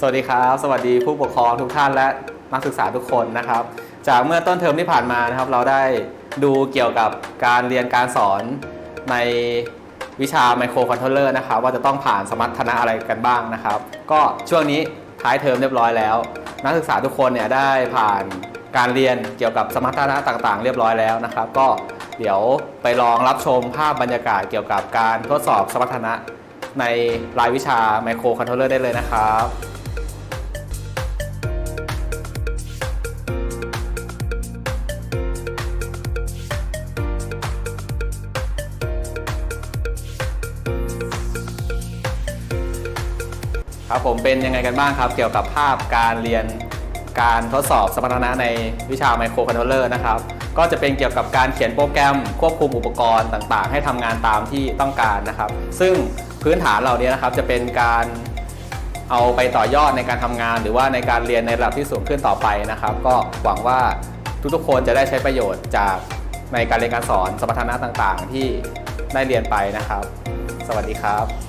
สวัสดีครับ สวัสดีผู้ปกครองทุกท่านและนักศึกษาทุกคนนะครับ จากเมื่อต้นเทอมที่ผ่านมานะครับ เราได้ดูเกี่ยวกับการเรียนการสอนในวิชาไมโครคอนโทรลเลอร์นะครับว่าจะต้องผ่านสมรรถนะอะไรกันบ้างนะครับ ก็ช่วงนี้ท้ายเทอมเรียบร้อยแล้ว นักศึกษาทุกคนเนี่ยได้ผ่านการเรียนเกี่ยวกับสมรรถนะต่างๆ เรียบร้อยแล้วนะครับ ก็เดี๋ยวไปลองรับชมภาพบรรยากาศเกี่ยวกับการทดสอบสมรรถนะในรายวิชาไมโครคอนโทรลเลอร์ได้เลยนะครับ ครับผมเป็นยังไงกันบ้างครับเกี่ยวกับภาพการเรียนการทดสอบสมรรถนะในวิชาไมโครคอนโทรลเลอร์นะครับก็จะเป็นเกี่ยวกับการเขียนโปรแกรมควบคุมอุปกรณ์ต่างๆ ให้ทำงานตามที่ต้องการนะครับ ซึ่งพื้นฐานเหล่านี้นะครับจะเป็นการเอาไปต่อยอดในการทำงาน หรือว่าในการเรียนในระดับที่สูงขึ้นต่อไปนะครับ ก็หวังว่าทุกๆคนจะได้ใช้ประโยชน์จากในการเรียนการสอนสมรรถนะต่างๆ ที่ได้เรียนไปนะครับ สวัสดีครับ